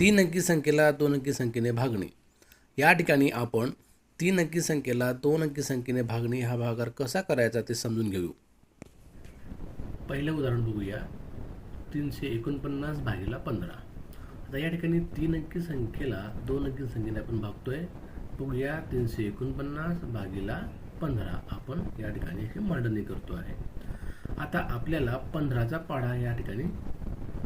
तीन अंकी संख्येला दोन अंकी संख्येने भागणे. या ठिकाणी आपण तीन अंकी संख्येला दोन अंकी संख्येने भागणे हा भागार कसा करायचा ते समजून घेऊ. पहिलं उदाहरण बघूया. तीनशे एकोणपन्नास भागीला पंधरा. आता या ठिकाणी तीन अंकी संख्येला दोन अंकी संख्येने आपण भागतोय. बघूया तीनशे एकोणपन्नास भागीला पंधरा. आपण या ठिकाणी हे मांडणी करतो आहे आता आपल्याला पंधराचा पाढा या ठिकाणी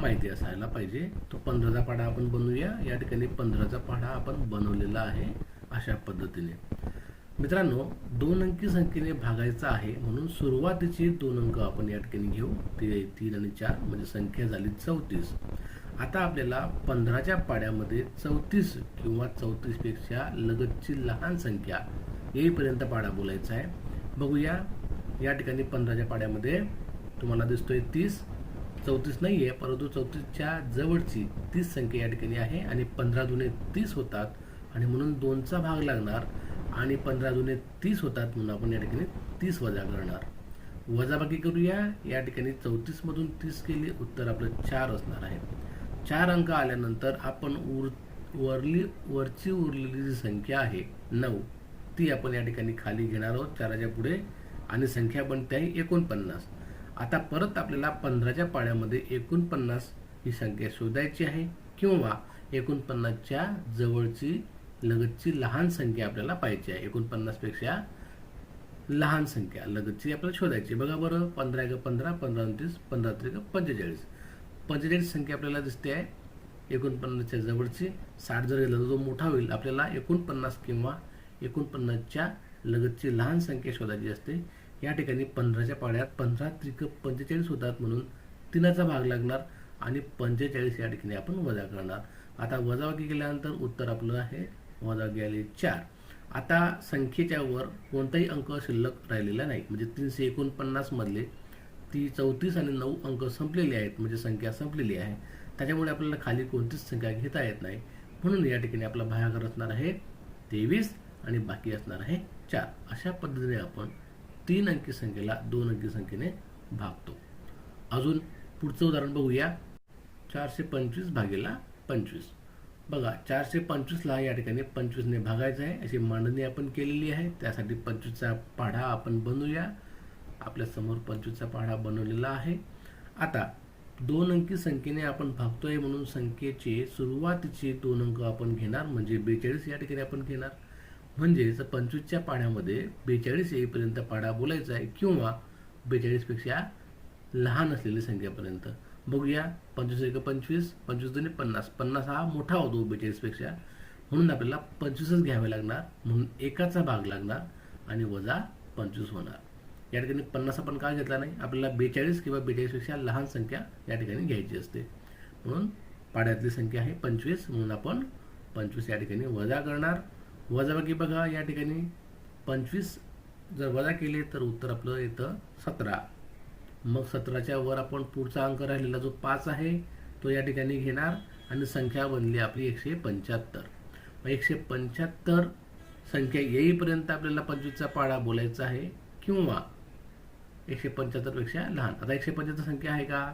माहिती असायला पाहिजे. तो पंधराचा पाढा आपण बनवूया. या ठिकाणी पंधराचा पाढा आपण बनवलेला आहे अशा पद्धतीने. मित्रांनो दोन अंकी संख्येने भागायचा आहे म्हणून सुरुवातीचे दोन अंक आपण या ठिकाणी घेऊ. ते तीन आणि चार म्हणजे संख्या झाली चौतीस. आता आपल्याला पंधराच्या पाड्यामध्ये चौतीस किंवा चौतीसपेक्षा लगतची लहान संख्या येईपर्यंत पाडा बोलायचा आहे. बघूया या ठिकाणी पंधराच्या पाड्यामध्ये तुम्हाला दिसतोय तीस. चौतीस नाही आहे परंतु चौतीसच्या जवळची तीस संख्या या ठिकाणी आहे आणि पंधरा दुने तीस होतात आणि म्हणून दोनचा भाग लागणार आणि पंधरा दुने तीस होतात म्हणून आपण या ठिकाणी तीस वजा करणार. वजाबाकी करूया. या ठिकाणी चौतीसमधून तीस केले उत्तर आपलं चार असणार आहे. चार अंक आल्यानंतर आपण उर वरली वरची उरलेली जी संख्या आहे नऊ ती आपण या ठिकाणी खाली घेणार आहोत. चाराच्या पुढे आणि संख्या पण त्याही एकोणपन्नास. आता परत आपल्याला पंधराच्या पाड्यामध्ये एकोणपन्नास ही संख्या शोधायची आहे किंवा एकोणपन्नासच्या जवळची लगतची लहान संख्या आपल्याला पाहिजे आहे. एकोणपन्नासपेक्षा लहान संख्या लगतची आपल्याला शोधायची बघा बरं पंधरा एक पंधरा पंधरा तीस पंधरा त्रिक पंचेचाळीस. पंचेचाळीस संख्या आपल्याला दिसते आहे. एकोणपन्नासच्या जवळची साठ जर गेला तर तो मोठा होईल आपल्याला एकोणपन्नास किंवा एकोणपन्नासच्या लगतची लहान संख्या शोधायची असते. या ठिकाणी पंधराच्या पाड्यात पंधरा त्रिक पंचेचाळीस होतात म्हणून तिनाचा भाग लागणार आणि पंचेचाळीस या ठिकाणी आपण वजा करणार. आता वजावाकी केल्यानंतर उत्तर आपलं आहे वजाबाकी आले चार. आता संख्येच्या वर कोणताही अंक शिल्लक राहिलेला नाही. म्हणजे तीनशे एकोणपन्नासमधले ती चौतीस आणि नऊ अंक संपलेले आहेत. म्हणजे संख्या संपलेली आहे. त्याच्यामुळे आपल्याला खाली कोणतीच संख्या घेता येत नाही. म्हणून या ठिकाणी आपला भागाकार असणार आहे तेवीस आणि बाकी असणार आहे चार. अशा पद्धतीने आपण तीन अंकी संख्येला दोन अंकी संख्येने भागतो. अजून पुढचं उदाहरण बघूया. चारशे पंचवीस भागेला पंचवीस. बघा चारशे पंचवीसला या ठिकाणी पंचवीसने भागायचं आहे. अशी मांडणी आपण केलेली आहे. त्यासाठी पंचवीसचा पाढा आपण बनवूया. आपल्यासमोर पंचवीसचा पाढा बनवलेला आहे. आता दोन अंकी संख्येने आपण भागतोय म्हणून संख्येचे सुरुवातीचे दोन अंक आपण घेणार म्हणजे बेचाळीस या ठिकाणी आपण घेणार. म्हणजेच पंचवीसच्या पाढ्यामध्ये बेचाळीस येईपर्यंत पाढा बोलायचा आहे किंवा बेचाळीसपेक्षा लहान असलेली संख्यापर्यंत. बघूया पंचवीस एक पंचवीस पंचवीस दोन्ही पन्नास. पन्नास हा मोठा होतो बेचाळीसपेक्षा. म्हणून आपल्याला पंचवीसच घ्यावे लागणार. म्हणून एकाचा भाग लागणार आणि वजा पंचवीस होणार. या ठिकाणी पन्नास आपण का घेतला नाही? आपल्याला बेचाळीस किंवा बेचाळीसपेक्षा लहान संख्या या ठिकाणी घ्यायची असते. म्हणून पाड्यातली संख्या आहे पंचवीस. म्हणून आपण पंचवीस या ठिकाणी वजा करणार. वजाबाकी बघा या ठिकाणी पंचवीस जर वजा केले तर उत्तर आपलं येतं सतरा. मग सतराच्या वर आपण पुढचा अंक राहिलेला जो पाच आहे तो या ठिकाणी घेणार आणि संख्या बनली आपली एकशे पंच्याहत्तर. मग एकशे पंच्याहत्तर संख्या येईपर्यंत आपल्याला पंचवीसचा पाडा बोलायचा आहे किंवा एकशे पंच्याहत्तरपेक्षा लहान. आता एकशे पंच्याहत्तर संख्या आहे का?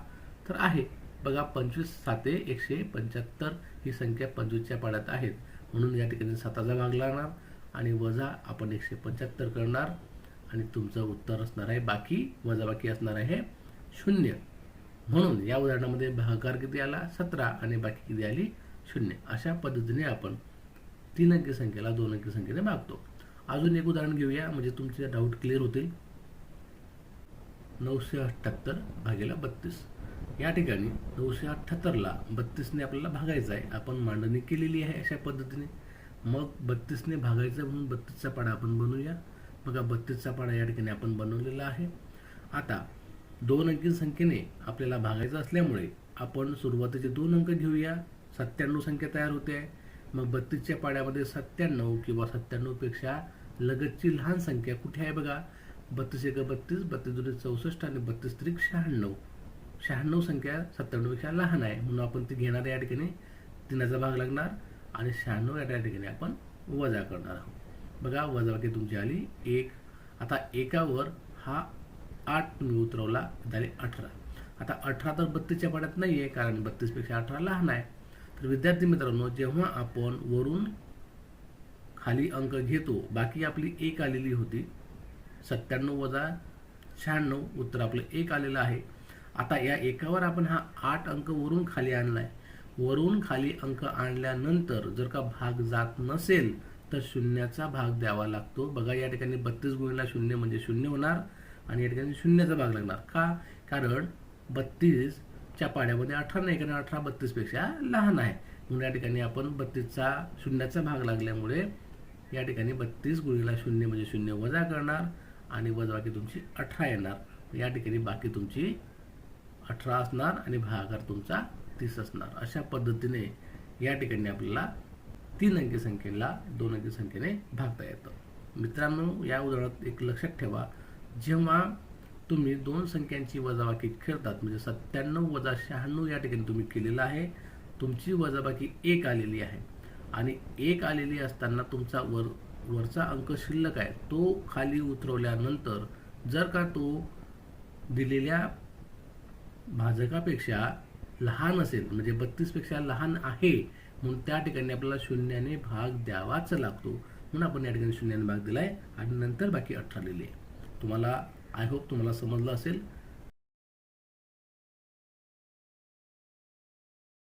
तर आहे. बघा पंचवीस साते एकशे पंच्याहत्तर ही संख्या पंचवीसच्या पाड्यात आहेत. म्हणून या ठिकाणी साताचा भाग लागणार आणि वजा आपण एकशे पंच्याहत्तर करणार आणि तुमचं उत्तर असणार आहे बाकी वजाबाकी असणार आहे शून्य. म्हणून या उदाहरणामध्ये भागाकार किती आला? सतरा आणि बाकी किती आली? शून्य. अशा पद्धतीने आपण तीन अंकी संख्येला दोन अंकी संख्येने भागतो. अजून एक उदाहरण घेऊया म्हणजे तुमचे डाऊट क्लिअर होतील. नऊशे अठ्ठ्याहत्तर भागेला बत्तीस. या ठिकाणी नऊशे अठ्ठ्याहत्तरला बत्तीसने आपल्याला भागायचं आहे. आपण मांडणी केलेली आहे अशा पद्धतीने. मग बत्तीसने भागायचं म्हणून बत्तीसचा पाडा आपण बनवूया. बघा बत्तीसचा पाडा या ठिकाणी आपण बनवलेला आहे. आता दोन अंकी संख्येने आपल्याला भागायचं असल्यामुळे आपण सुरुवातीचे दोन अंक घेऊया. सत्त्याण्णव संख्या तयार होते. आहे मग बत्तीसच्या पाड्यामध्ये सत्त्याण्णव किंवा सत्त्याण्णवपेक्षा लगतची लहान संख्या कुठे आहे बघा? बत्तीस एक बत्तीस बत्तीस दोन चौसष्ट आणि बत्तीस त्रिक शहाण्णव. शहाण्णव संख्या सत्त्याण्णवपेक्षा लहान आहे. म्हणून आपण ती घेणार या ठिकाणी. तीनाचा भाग लागणार आणि शहाण्णव या ठिकाणी आपण वजा करणार आहोत. बघा वजाबाकी तुमची आली एक. आता एकावर हा आठ तुम्ही उतरवला झाले अठरा. आता अठरा तर बत्तीसच्या पाड्यात नाही आहे कारण बत्तीसपेक्षा अठरा लहान आहे. तर विद्यार्थी मित्रांनो जेव्हा आपण वरून खाली अंक घेतो बाकी आपली एक आलेली होती. सत्त्याण्णव वजा शहाण्णव उत्तर आपलं एक आलेलं आहे. आता या एकावर आपण हा आठ अंक वरून खाली आणलाय. वरून खाली अंक आणल्यानंतर जर का भाग जात नसेल तर शून्याचा भाग द्यावा लागतो. बघा या ठिकाणी बत्तीस गुणीला शून्य म्हणजे शून्य होणार आणि या ठिकाणी शून्याचा भाग लागणार. का? कारण बत्तीसच्या पाड्यामध्ये अठरा नाही कारण अठरा बत्तीसपेक्षा लहान आहे. म्हणून या ठिकाणी आपण बत्तीसचा शून्याचा भाग लागल्यामुळे या ठिकाणी बत्तीस गुणीला शून्य म्हणजे शून्य वजा करणार आणि वजाबाकी तुमची अठरा येणार. या ठिकाणी बाकी तुमची अठरा असणार आणि भागाकार तुमचा तीस असणार. अशा पद्धतीने या ठिकाणी आपल्याला तीन अंकी संख्येला दोन अंकी संख्येने भागता येतं. मित्रांनो या उदाहरणात एक लक्षात ठेवा. जेव्हा तुम्ही दोन संख्यांची वजाबाकी खेळतात म्हणजे सत्त्याण्णव वजा शहाण्णव या ठिकाणी तुम्ही केलेलं आहे तुमची वजाबाकी एक आलेली आहे. आणि एक आलेली असताना तुमचा वर वरचा अंक शिल्लक आहे. तो खाली उतरवल्यानंतर जर का तो दिलेल्या भाजकापेक्षा लहान असेल म्हणजे बत्तीसपेक्षा लहान आहे म्हणून त्या ठिकाणी आपल्याला शून्याने भाग द्यावाच लागतो. म्हणून आपण या ठिकाणी शून्याने भाग दिला आहे आणि नंतर बाकी अठरा लिहिले. तुम्हाला आय होप तुम्हाला समजलं असेल.